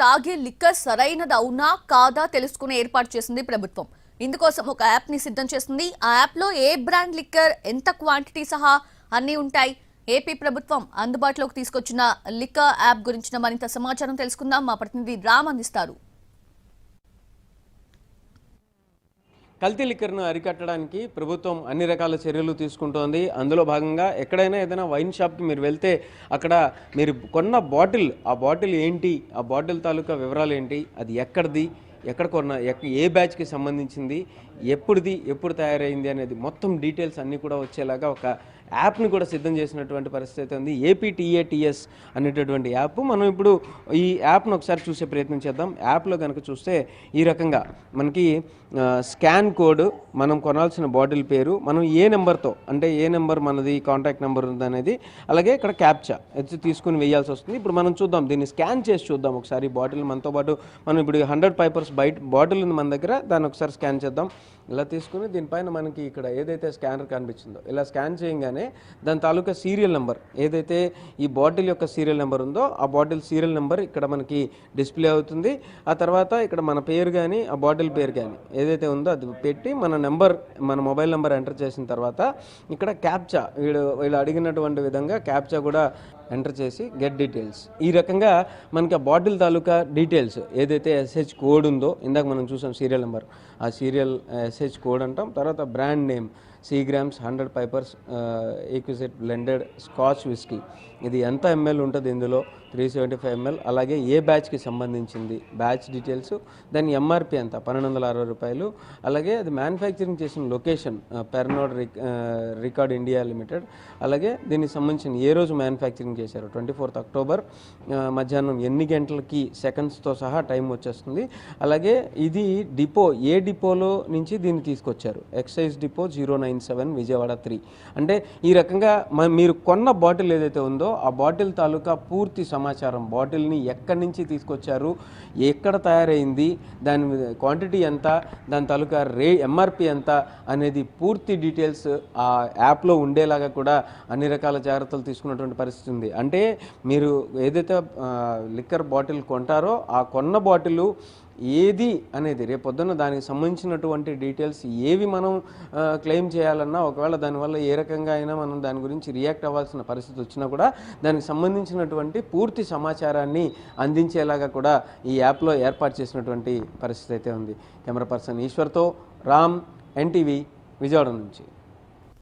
తాగే లిక్కర్ సరైనది అవునా కాదా తెలుసుకునే ఏర్పాటు చేసింది ప్రభుత్వం. ఇందుకోసం ఒక యాప్ని సిద్ధం చేస్తుంది ఆ యాప్లో ఏ బ్రాండ్ లిక్కర్ ఎంత క్వాంటిటీ సహా అన్ని ఉంటాయి. ఏపీ ప్రభుత్వం అందుబాటులోకి తీసుకొచ్చిన లిక్కర్ యాప్ గురించిన మరింత సమాచారం తెలుసుకుందాం. మా ప్రతినిధి రామ్ అందిస్తారు. కల్తీ లిక్కర్ను అరికట్టడానికి ప్రభుత్వం అన్ని రకాల చర్యలు తీసుకుంటోంది. అందులో భాగంగా ఎక్కడైనా ఏదైనా వైన్ షాప్కి మీరు వెళ్తే అక్కడ మీరు కొన్న బాటిల్ ఆ బాటిల్ ఏంటి? ఆ బాటిల్ తాలూకా వివరాలు ఏంటి? అది ఎక్కడిది? ఎక్కడ కొన్న ఎక్క ఏ బ్యాచ్కి సంబంధించింది ఎప్పుడుది ఎప్పుడు తయారైంది అనేది మొత్తం డీటెయిల్స్ అన్నీ కూడా వచ్చేలాగా ఒక యాప్ని కూడా సిద్ధం చేసినటువంటి పరిస్థితి అయితే ఉంది. ఏపీటీఏటిఎస్ అనేటటువంటి యాప్. మనం ఇప్పుడు ఈ యాప్ను ఒకసారి చూసే ప్రయత్నం చేద్దాం. యాప్లో కనుక చూస్తే ఈ రకంగా మనకి స్కాన్ కోడ్ మనం కొనాల్సిన బాటిల్ పేరు మనం ఏ నెంబర్తో అంటే ఏ నెంబర్ మనది కాంటాక్ట్ నెంబర్ ఉంది అనేది అలాగే ఇక్కడ క్యాప్చా వచ్చి తీసుకుని వేయాల్సి వస్తుంది. ఇప్పుడు మనం చూద్దాం దీన్ని స్కాన్ చేసి చూద్దాం ఒకసారి. బాటిల్ మనతో పాటు మనం ఇప్పుడు హండ్రెడ్ పైపర్స్ బయట బాటిల్ ఉంది మన దగ్గర దాన్ని ఒకసారి స్కాన్ చేద్దాం. ఇలా తీసుకుని దీనిపైన మనకి ఇక్కడ ఏదైతే స్కానర్ కనిపించిందో ఇలా స్కాన్ చేయగానే దాని తాలూకా సీరియల్ నెంబర్ ఏదైతే ఈ బాటిల్ యొక్క సీరియల్ నెంబర్ ఉందో ఆ బాటిల్ సీరియల్ నెంబర్ ఇక్కడ మనకి డిస్ప్లే అవుతుంది. ఆ తర్వాత ఇక్కడ మన పేరు కానీ ఆ బాటిల్ పేరు కానీ ఏదైతే ఉందో అది పెట్టి మన నెంబర్ మన మొబైల్ నెంబర్ ఎంటర్ చేసిన తర్వాత ఇక్కడ క్యాప్చా వీడు వీళ్ళు అడిగినటువంటి విధంగా క్యాప్చా కూడా ఎంటర్ చేసి గెట్ డీటెయిల్స్ ఈ రకంగా మనకి ఆ బాటిల్ తాలూకా డీటెయిల్స్ ఏదైతే ఎస్హెచ్ కోడ్ ఉందో ఇందాక మనం చూసాం సీరియల్ నెంబర్ ఆ సీరియల్ ఎస్హెచ్ కోడ్ అంటాం తర్వాత brand name Seagram's hundred Pipers exquisite blended scotch whisky. ఇది ఎంత ఎంఎల్ ఉంటుంది ఇందులో? Three seventy five ML. అలాగే ఏ బ్యాచ్కి సంబంధించింది? బ్యాచ్ డీటెయిల్స్ దాని ఎంఆర్పి ఎంత పన్నెండు వందల అరవై రూపాయలు. అలాగే అది మ్యానుఫ్యాక్చరింగ్ చేసిన location Pernod Ricard India limited. అలాగే దీనికి సంబంధించిన ఏ రోజు మ్యానుఫ్యాక్చరింగ్ చేశారు? ట్వంటీ ఫోర్త్ అక్టోబర్ మధ్యాహ్నం ఎన్ని గంటలకి సెకండ్స్తో సహా టైం వచ్చేస్తుంది. అలాగే ఇది డిపో ఏ డిపోలో నుంచి దీన్ని తీసుకొచ్చారు? Excise depot zero nine nine seven Vijayawada three. అంటే ఈ రకంగా మ- మీరు కొన్న బాటిల్ ఏదైతే ఉందో ఆ బాటిల్ తాలూకా పూర్తి సమాచారం బాటిల్ని ఎక్కడి నుంచి తీసుకొచ్చారు ఎక్కడ తయారైంది దాని క్వాంటిటీ ఎంత దాని తాలూకా రే ఎంఆర్పి ఎంత అనేది పూర్తి డీటెయిల్స్ ఆ యాప్లో ఉండేలాగా కూడా అన్ని రకాల జాగ్రత్తలు తీసుకున్నటువంటి పరిస్థితి ఉంది. అంటే మీరు ఏదైతే లిక్కర్ బాటిల్ కొంటారో ఆ కొన్న బాటిల్ ఏది అనేది రేపొద్దున దానికి సంబంధించినటువంటి డీటెయిల్స్ ఏవి మనం క్లెయిమ్ చేయాలన్నా ఒకవేళ దానివల్ల ఏ రకంగా అయినా మనం దాని గురించి రియాక్ట్ అవ్వాల్సిన పరిస్థితి వచ్చినా కూడా దానికి సంబంధించినటువంటి పూర్తి సమాచారాన్ని అందించేలాగా కూడా ఈ యాప్లో ఏర్పాటు చేసినటువంటి పరిస్థితి అయితే ఉంది. కెమెరా పర్సన్ ఈశ్వర్తో రామ్ ఎన్టీవీ విజయవాడ నుంచి.